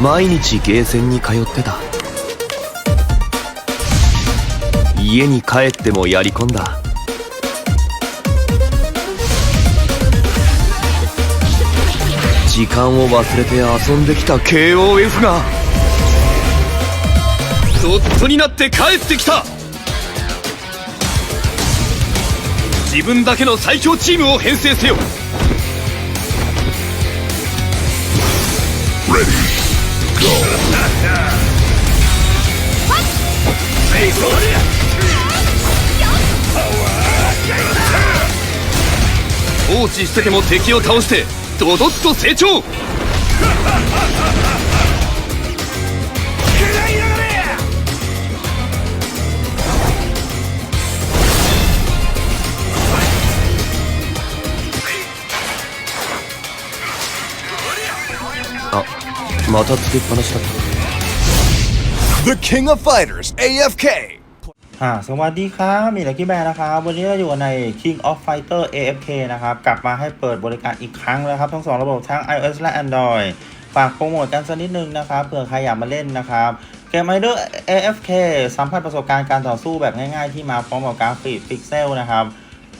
毎日ゲーセンに通ってた。家に帰ってもやり込んだ。時間を忘れて遊んできた KOF が。ドットになって帰ってきた。自分だけの最強チームを編成せよ。放置してても敵を倒してドドッと成長。またつけっぱなしだった The King of Fighters, AFK. อ่าสวัสดีครับมีลักกี้แบร์นะครับ วันนี้เราอยู่ใน King of Fighter AFK นะครับ กลับมาให้เปิดบริการอีกครั้งแล้วครับ ทั้งสองระบบทั้ง iOS และ Android ฝากโปรโมทกันสักนิดนึงนะครับเผื่อใครอยากมาเล่นนะครับ เกม i d e r AFK สัมผัสประสบการณ์การต่อสู้แบบง่ายๆ ที่มาพร้อมกับกราฟิกพิกเซลนะครับ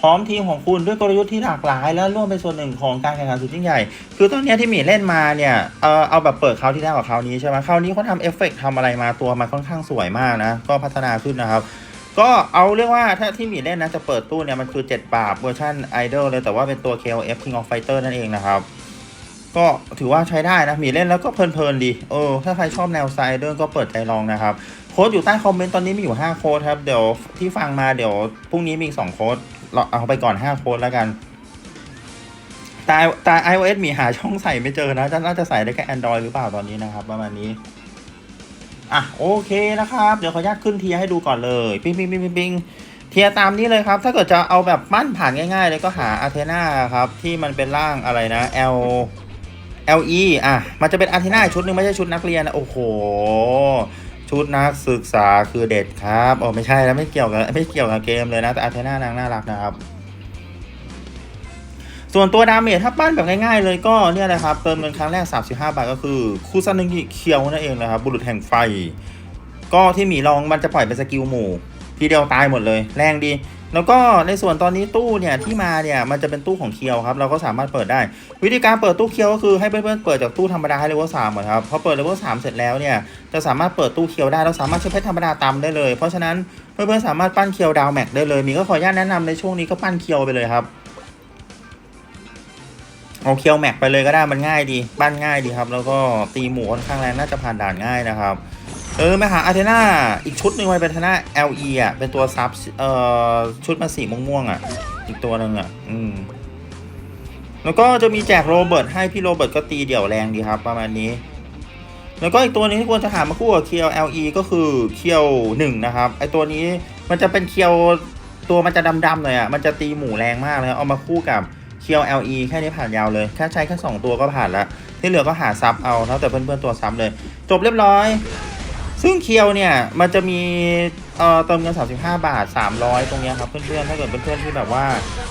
พร้อมทีมของคุณด้วยกลยุทธ์ที่หลากหลาย และร่วมเป็นส่วนหนึ่งของการแข่งขันสุดยิ่งใหญ่ คือตอนนี้ที่หมีเล่นมาเนี่ยเออเอาแบบเปิดคราวที่แล้วกับคราวนี้ใช่ไหมคราวนี้เขาทำเอฟเฟกต์ทำอะไรมาตัวมันค่อนข้างสวยมากนะ ก็พัฒนาขึ้นนะครับก็เอาเรียกว่าถ้าที่หมีเล่นนะจะเปิดตู้เนี่ยมันคือ 7 บาทเวอร์ชันไอดอลเลยแต่ว่าเป็นตัว KOF King of Fighter นั่นเองนะครับ ก็ถือว่าใช้ได้นะหมีเล่นแล้วก็เพลินๆดีเออถ้าใครชอบแนวไซเดอร์ก็เปิดใจลองนะครับ โค้ดอยู่ใต้คอมเมนต์ตอนนี้มีอยู่ 5 โค้ดครับ เดี๋ยวที่ฟังมาเดี๋ยวพรุ่งนี้มีอีก 2 โค้ด เราเอาไปก่อน5โค้ดแล้วกันแต่แต่ iOS มีหาช่องใส่ไม่เจอนะน่าจะใส่ได้แค่ Android หรือเปล่าตอนนี้นะครับ ประมาณนี้ อะ โอเคนะครับ เดี๋ยวขออนุญาตขึ้นเทียให้ดูก่อนเลย ปิ้งปิ้งปิ้งปิ้งปิ้งเทียตามนี้เลยครับ ถ้าเกิดจะเอาแบบปั้นผ่านง่าย ๆ เลยก็หาอาเทนาครับ ที่มันเป็นร่างอะไรนะ L LE อะ มันจะเป็นอาเทนาชุดหนึ่งไม่ใช่ชุดนักเรียนนะ โอ้โห ชุดนักศึกษาคือเด็ดครับโอ้ไม่ใช่แล้วไม่เกี่ยวกับไม่เกี่ยวกับเกมเลยนะ แต่อาเทน่านางน่ารักนะครับ ส่วนตัวดาเมจถ้าปั้นแบบง่ายๆเลยก็เนี่ยแหละครับ เติมเงินครั้งแรก 35 บาทก็คือ คูซันนึงเคียวนั่นเองนะครับ บุรุษแห่งไฟ ก็ที่หมีลองมันจะปล่อยเป็นสกิลหมู่ ทีเดียวตายหมดเลย แรงดี แล้วก็ในส่วนตอนนี้ตู้เนี่ยที่มาเนี่ยมันจะเป็นตู้ของเคียวครับเราก็สามารถเปิดได้ วิธีการเปิดตู้เคียวก็คือให้เพื่อนๆเปิดจากตู้ธรรมดาให้เลเวลสามก่อนครับพอเปิดเลเวลสามเสร็จแล้วเนี่ยจะสามารถเปิดตู้เคียวได้เราสามารถใช้เพชรธรรมดาตามได้เลย เพราะฉะนั้นเพื่อนๆสามารถปั้นเคียวดาวแม็กได้เลยมีก็ขออนุญาตแนะนำในช่วงนี้ก็ปั้นเคียวไปเลยครับเอาเคียวแม็กไปเลยก็ได้มันง่ายดี ปั้นง่ายดีครับ แล้วก็ตีหมูค่อนข้างแรงน่าจะผ่านด่านง่ายนะครับ เออมาหาอาเทนาอีกชุดหนึ่งมันเป็นอาเทนา LE อะ เป็นตัวซับเอ่อชุดมาสีม่วงๆอะ อีกตัวหนึ่งอะ อืม แล้วก็จะมีแจกโรเบิร์ตให้พี่โรเบิร์ตก็ตีเดี่ยวแรงดีครับ ประมาณนี้ แล้วก็อีกตัวนี้ที่ควรจะหามาคู่กับเคียว LE ก็คือเคียวหนึ่งนะครับ ไอตัวนี้มันจะเป็นเคียวตัวมันจะดำๆหน่อยอะ มันจะตีหมูแรงมากเลย เอามาคู่กับเคียว LE แค่นี้ผ่านยาวเลย แค่ใช้แค่สองตัวก็ผ่านละ ที่เหลือก็หาซับเอาแล้วแต่เพื่อนๆตัวซับเลย จบเรียบร้อย ซึ่งเคียวเนี่ยมันจะมีเอ่อเติมเงิน 35 บาท 300 ตรงเนี้ยครับเพื่อนๆ ถ้าเกิดเพื่อนๆที่แบบว่า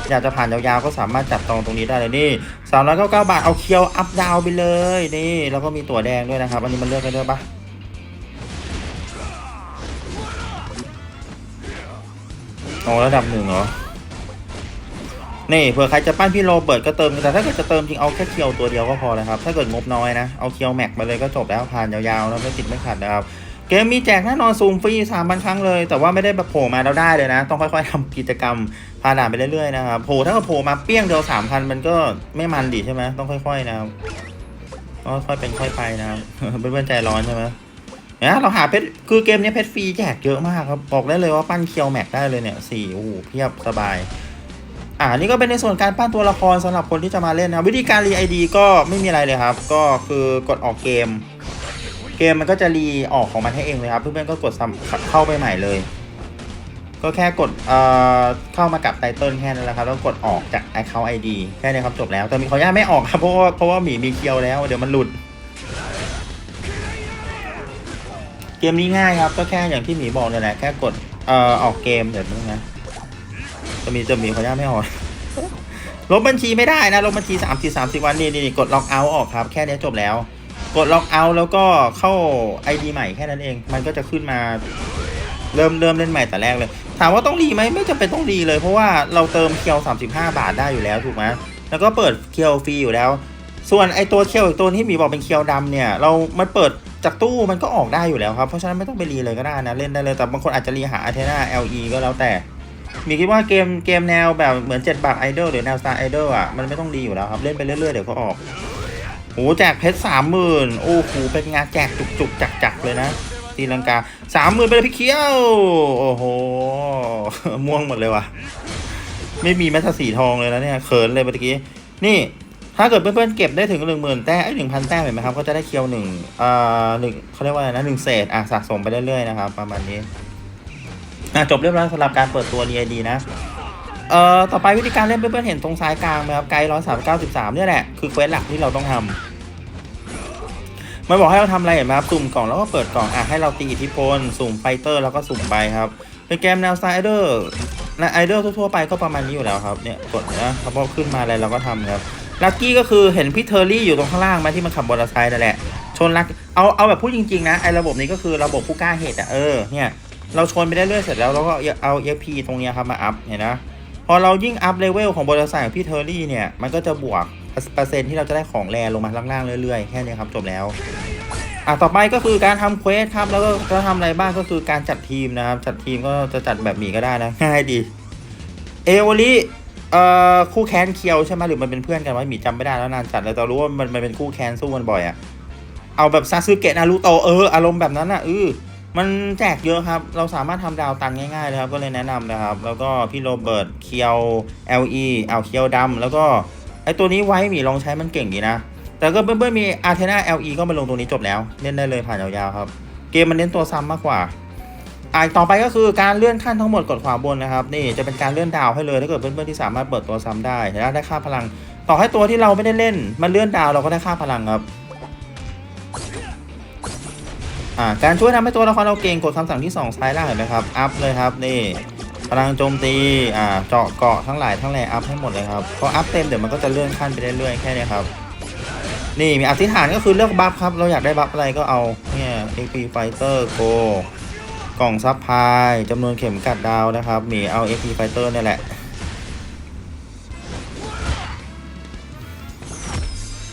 อยากจะผ่านยาวๆ ก็สามารถจับจองตรงนี้ได้เลยนี่399 บาทเอาเคียวอัพดาวไปเลยนี่แล้วก็มีตั๋วแดงด้วยนะครับ อันนี้มันเลือกได้ด้วยปะอ๋อระดับหนึ่งเหรอ นี่เผื่อใครจะปั้นพี่โรเบิร์ตก็เติมแต่ถ้าเกิดจะเติมจริงเอาแค่เคียวตัวเดียวก็พอเลยครับ ถ้าเกิดงบน้อยนะ เอาเคียวแม็กไปเลยก็จบแล้วผ่านยาวๆแล้วไม่ติดไม่ขัดนะครับ เกมมีแจกแน่นอนซูมฟรีสามพันครั้งเลย แต่ว่าไม่ได้แบบโผล่มาแล้วได้เลยนะ ต้องค่อยๆทำกิจกรรมพาด่านไปเรื่อยๆนะครับโผล่ถ้าเกิดโผล่มาเปี้ยงเดียวสามพันมันก็ไม่มันดีใช่ไหมต้องค่อย ๆนะครับต้องค่อยเป็นค่อยไปนะครับเพื่อนๆใจร้อนใช่ไหมเนี่ยเราหาเพชรคือเกมนี้เพชรฟรีแจกเยอะมากครับบอกได้เลยว่าปั้นเคียวแม็กได้เลยเนี่ยสี่โอ้โหเพียบสบายอ่านี่ก็เป็นในส่วนการปั้นตัวละครสำหรับคนที่จะมาเล่นนะ วิธีการรีไอดีก็ไม่มีอะไรเลยครับ ก็คือกดออกเกม เกมมันก็จะรีออกของมันให้เองเลยครับ เพื่อนๆก็กดเข้าไปใหม่เลย ก็แค่กดเอ่อเข้ามากับไตเติลแค่นั้นแหละครับ แล้วกดออกจาก Account ID แค่นี้ครับจบแล้ว แต่มีขออนุญาตไม่ออกครับเพราะว่าเพราะว่าหมีมีเคียวแล้ว เดี๋ยวมันหลุด เกมนี้ง่ายครับ ก็แค่อย่างที่หมีบอกเนี่ยแหละแค่กดเอ่อออกเกมเดี๋ยวนึงนะจะมีจะมีขออนุญาตไม่ออกลบบัญชีไม่ได้นะลบบัญชีสามสิบสามสิบวันนี่นี่กดล็อกเอาท์ออกครับ แค่นี้จบแล้ว กดล็อกเอาท์แล้วก็เข้า ID ใหม่แค่นั้นเอง มันก็จะขึ้นมาเริ่มเริ่มเล่นใหม่แต่แรกเลย ถามว่าต้องรีไหมไม่จำเป็นต้องรีเลย เพราะว่าเราเติมเคียว 35 บาทได้อยู่แล้วถูกไหมแล้วก็เปิดเคียวฟรีอยู่แล้ว ส่วนไอตัวเคียวอีกตัวที่หมีบอกเป็นเคียวดำเนี่ย เรา มันเปิดจากตู้มันก็ออกได้อยู่แล้วครับ เพราะฉะนั้นไม่ต้องไปรีเลยก็ได้นะ เล่นได้เลย แต่บางคนอาจจะรีหาอาเทนา LE ก็แล้วแต่ มีคิดว่าเกมเกมแนวแบบเหมือน7บาทไอดอลหรือแนว Star Idol อะ มันไม่ต้องรีอยู่แล้วครับ เล่นไปเรื่อยๆเดี๋ยวก็ออก โหแจกเพชรสามหมื่นโอ้โหเป็นงานแจกจุกๆจักๆเลยนะตีลังกาสามหมื่นไปเลยพี่เคียว โอ้โห ม่วงหมดเลยว่ะไม่มีแม้แต่สีทองเลยนะเนี่ยเขินเลยเมื่อกี้ นี่ ถ้าเกิดเพื่อนๆเก็บได้ถึงหนึ่งหมื่นแต้มไอ้หนึ่งพันแต้มเห็นไหมครับ ก็จะได้เคียวหนึ่งอ่าหนึ่งเขาเรียกว่าอะไรนะหนึ่งเศษอะสะสมไปเรื่อยๆนะครับ ประมาณนี้อะจบเรียบร้อยสำหรับการเปิดตัว DID นะ เอ่อต่อไปวิธีการเล่นเพื่อนๆเห็นตรงซ้ายกลางไหมครับไกด์ร้อยสามเก้าสิบสามเนี่ยแหละคือเควสหลักที่เราต้องทำมันบอกให้เราทำอะไรเห็นไหมครับสุ่มกล่องแล้วก็เปิดกล่องอะให้เราตีอิทธิพลสุ่มไฟเตอร์แล้วก็สุ่มไปครับเป็นเกมแนวไตล์ไอเดอร์นะไอเดอร์ทั่วๆไปก็ประมาณนี้อยู่แล้วครับเนี่ยกดนะพอขึ้นมาอะไรเราก็ทำครับลักกี้ก็คือเห็นพี่เทอร์รี่อยู่ตรงข้างล่างไหมที่มันขับมอเตอร์ไซค์นั่นแหละชนลักเอาเอาแบบพูดจริงๆนะไอระบบนี้ก็คือระบบผู้กล้าเหตุอะเออเนี่ยเราชนไปได้เรื่อยเสร็จแล้วเราก็เอา EXP ตรงเนี้ยครับมาอัพเห็นนะ พอเรายิ่งอัพเลเวลของมอเตอร์ไซค์ของพี่เทอร์รี่เนี่ย มันก็จะบวกเปอร์เซ็นที่เราจะได้ของแรลงมาล่างๆเรื่อยๆ แค่นี้ครับจบแล้วอะต่อไปก็คือการทำเควสครับ แล้วก็จะทำอะไรบ้างก็คือการจัดทีมนะครับ จัดทีมก็จะจัดแบบหมีก็ได้นะ ง่ายดี เอวอลิเอ่อคู่แค้นเคียวใช่ไหมหรือมันเป็นเพื่อนกันวะหมีจำไม่ได้แล้วนานจัดเลยแต่รู้ว่ามันมันเป็นคู่แค้นสู้กันบ่อยอะเอาแบบซาสึเกะนารูโตเอออารมณ์แบบนั้นอะเออ มันแจกเยอะครับ เราสามารถทำดาวตันง่ายๆเลยครับ ก็เลยแนะนำนะครับ แล้วก็พี่โรเบิร์ตเคียว LE เอาเคียวดำแล้วก็ไอตัวนี้ไว้หมีลองใช้มันเก่งดีนะ แต่ก็เพื่อนๆมีอาร์เทนา LE ก็มาลงตรงนี้จบแล้ว เล่นได้เลยผ่านยาวๆครับ เกมมันเน้นตัวซ้ำมากกว่าอ่าต่อไปก็คือการเลื่อนขั้นทั้งหมดกดขวาบนนะครับ นี่จะเป็นการเลื่อนดาวให้เลยถ้าเกิดเพื่อนๆที่สามารถเปิดตัวซ้ำได้เห็นไหมได้ค่าพลัง ต่อให้ตัวที่เราไม่ได้เล่นมันเลื่อนดาวเราก็ได้ค่าพลังครับ อ่าการช่วยทำให้ตัวละครเราเก่งกดคำสั่งที่2ซ้ายล่างเห็นไหมครับ อัพเลยครับนี่พลังโจมตีอ่าเจาะเกาะทั้งหลายทั้งแหล่อัพให้หมดเลยครับพออัพเต็มเดี๋ยวมันก็จะเลื่อนขั้นไปเรื่อยๆแค่นี้ครับนี่มีอธิษฐานก็คือเลือกบัฟครับ เราอยากได้บัฟอะไรก็เอาเนี่ย AP Fighter Go กล่องซับพายจำนวนเข็มกัดดาวนะครับมีเอา AP Fighter เนี่ยแหละ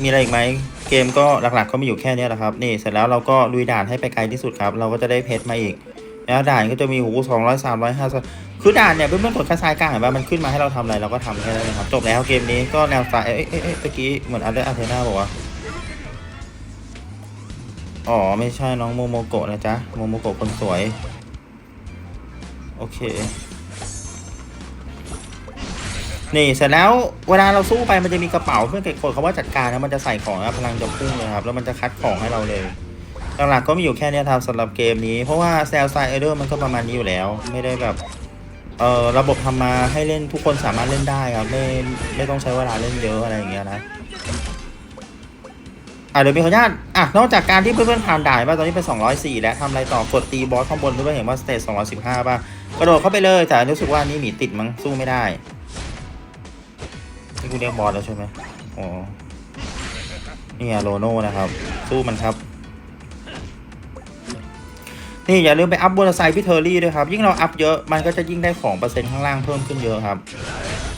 มีอะไรอีกไหม เกมก็หลักๆก็มีอยู่แค่นี้แหละครับนี่เสร็จแล้วเราก็ลุยด่านให้ไปไกลที่สุดครับ เราก็จะได้เพชรมาอีกแล้วด่านก็จะมีหูสองร้อยสามร้อยห้าคือด่านเนี่ยเพื่อนๆกดค่ซ้ายกลางเห็นป่ะมันขึ้นมาให้เราทำอะไรเราก็ทำแค่นั้นเองครับจบแล้วเกมนี้ก็แนวสไตล์เอ้ยเอ้ยเอ้ยตะกี้เหมือนอัลเดอร์อาเทนาบอกว่าอ๋อไม่ใช่น้องโมโมโกะนะจ๊ะโมโมโกะคนสวย โอเค นี่เสร็จแล้วเวลาเราสู้ไปมันจะมีกระเป๋าเพื่อนกดคำว่าจัดการแล้วมันจะใส่ของแล้วพลังจะพุ่งเลยครับแล้วมันจะคัดของให้เราเลยหลักๆก็มีอยู่แค่นี้ครับสำหรับเกมนี้ เพราะว่าแซลไซเออร์มันก็ประมาณนี้อยู่แล้ว ไม่ได้แบบเอ่อระบบทำมาให้เล่นทุกคนสามารถเล่นได้ครับไม่ไม่ต้องใช้เวลาเล่นเยอะอะไรอย่างเงี้ยนะอะเดี๋ยวมีขออนุญาตอะนอกจากการที่เพื่อนๆผ่านด่านป่ะตอนนี้เป็น204 แล้วทำอะไรต่อกดตีบอสข้างบนเพื่อนๆเห็นว่าสเตจ215 ป่ะกระโดดเข้าไปเลยแต่รู้สึกว่านี่หมีติดมั้งสู้ไม่ได้ เรียกบอสแล้วใช่ไหมอ๋อนี่อะโลโน่นะครับ สู้มันครับ นี่อย่าลืมไปอัพบนไซด์พี่เทอรี่ด้วยครับ ยิ่งเราอัพเยอะมันก็จะยิ่งได้ของเปอร์เซ็นต์ข้างล่างเพิ่มขึ้นเยอะครับ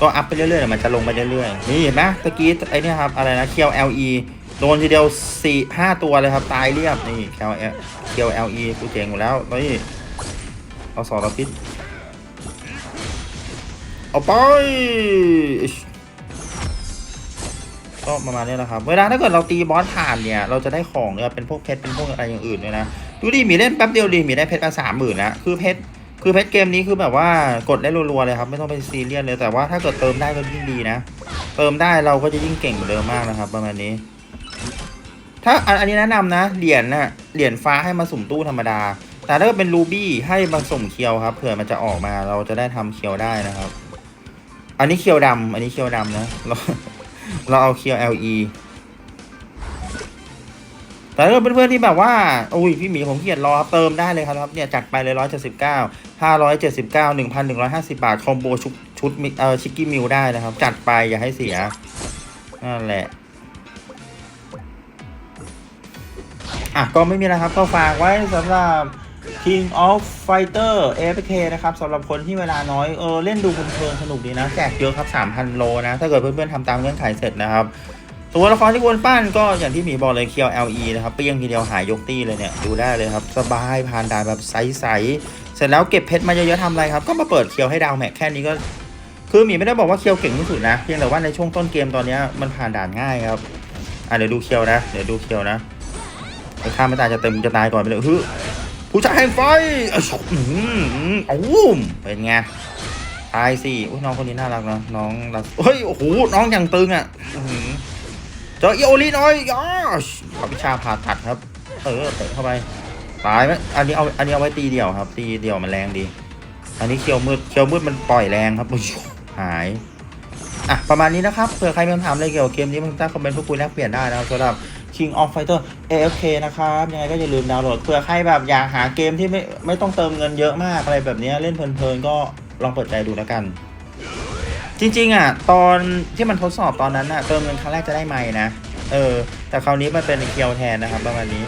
ก็อัพไปเรื่อยๆมันจะลงไปเรื่อยๆนี่เห็นไหมตะกี้ไอ้เนี่ยครับอะไรนะเคียว LE โดนทีเดียวสี่ห้าตัวเลยครับ ตายเรียบนี่เคียวเคียว LE กูเจ๋งอยู่แล้วนี่เอาสอรพิษเอาไป ก็ประมาณนี้แหละครับ เวลาถ้าเกิดเราตีบอสผ่านเนี่ย เราจะได้ของเนี่ยเป็นพวกเพชรเป็นพวกอะไรอย่างอื่นด้วยนะ ดูดิมีเล่นแป๊บเดียวดิมีได้เพชรมาสามหมื่นแล้วคือเพชรคือเพชรเกมนี้คือแบบว่ากดได้รัวๆเลยครับ ไม่ต้องไปซีเรียสเลยแต่ว่าถ้าเกิดเติมได้ก็ยิ่งดีนะ เติมได้เราก็จะยิ่งเก่งกว่าเดิมมากนะครับ ประมาณนี้ ถ้าอันนี้แนะนำนะเหรียญน่ะเหรียญฟ้าให้มาสุ่มตู้ธรรมดา แต่ถ้าเกิดเป็นรูบี้ให้มาสุ่มเคียวครับเผื่อมันจะออกมาเราจะได้ทำเคียวได้นะครับ อันนี้เคียวดำอันนี้เคียวดำนะ เราเอาเคียว LE แต่ถ้าเกิดเพื่อนๆที่แบบว่าอุ้ยพี่หมีผมเกียดรอเติมได้เลยครับเนี่ยจัดไปเลยร้อยเจ็ดสิบเก้าห้าร้อยเจ็ดสิบเก้าหนึ่งพันหนึ่งร้อยห้าสิบาทคอมโบชุดชุดเอ่อชิคกี้มิลได้นะครับ จัดไปอย่าให้เสียนั่นแหละอะก็ไม่มีอะไรครับก็ฝากไว้สำหรับ King of Fighter AFK นะครับสำหรับคนที่เวลาน้อยเออเล่นดูเพลินสนุกดีนะ แจกเยอะครับ 3,000 โลนะ ถ้าเกิดเพื่อนๆทำตามเงื่อนไขเสร็จนะครับ ตัวละครที่ควรปั้นก็อย่างที่หมีบอกเลยเคียว LE นะครับเปรี้ยงทีเดียวหายยกตี้เลยเนี่ย ดูได้เลยครับ สบายผ่านด่านแบบใสๆเสร็จแล้วเก็บเพชรมาเยอะๆทำอะไรครับ ก็มาเปิดเคียวให้ดาวแม็กแค่นี้ก็ คือหมีไม่ได้บอกว่าเคียวเก่งที่สุดนะ เพียงแต่ว่าในช่วงต้นเกมตอนนี้มันผ่านด่านง่ายครับอะเดี๋ยวดูเคียวนะ เดี๋ยวดูเคียวนะไอ้ข้ามไม่ตายจะเต็มจะตายก่อนไปเลยฮึ ผู้ชายแห่งไฟอะชอื้อหืออุ้มเป็นไงตายสิอุ้ยน้องคนนี้น่ารักเนาะน้องรักเฮ้ยโอ้โหน้องอย่างตึงอะอื้อเอโอลีน้อยยอชขอวิชาผ่าตัดครับ เออเตะเข้าไปตายไหมอันนี้เอาอันนี้เอาไว้ตีเดี่ยวครับ ตีเดี่ยวมันแรงดี อันนี้เคียวมืดเคียวมืดมันปล่อยแรงครับหายอะประมาณนี้นะครับเผื่อใครมีคำถามอะไรเกี่ยวกับเกมนี้มันใต้คอมเมนต์พูดคุยแลกเปลี่ยนได้นะครับสำหรับ King of Fighter AFK นะครับ ยังไงก็อย่าลืมดาวน์โหลดเผื่อใครแบบอยากหาเกมที่ไม่ไม่ต้องเติมเงินเยอะมากอะไรแบบนี้เล่นเพลินๆก็ลองเปิดใจดูแล้วกัน จริงๆอะตอนที่มันทดสอบตอนนั้นอะเติมเงินครั้งแรกจะได้ไม่นะเออ แต่คราวนี้มันเป็นเคียวแทนนะครับประมาณนี้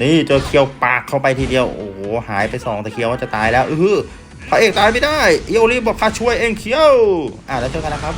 นี่เจอเคียวปากเข้าไปทีเดียวโอ้โหหายไปสองแต่เคียวว่าจะตายแล้วอืออพระเอกตายไม่ได้อีโอลีบอกข้าช่วยเองเคียวอะแล้วเจอกันนะครับ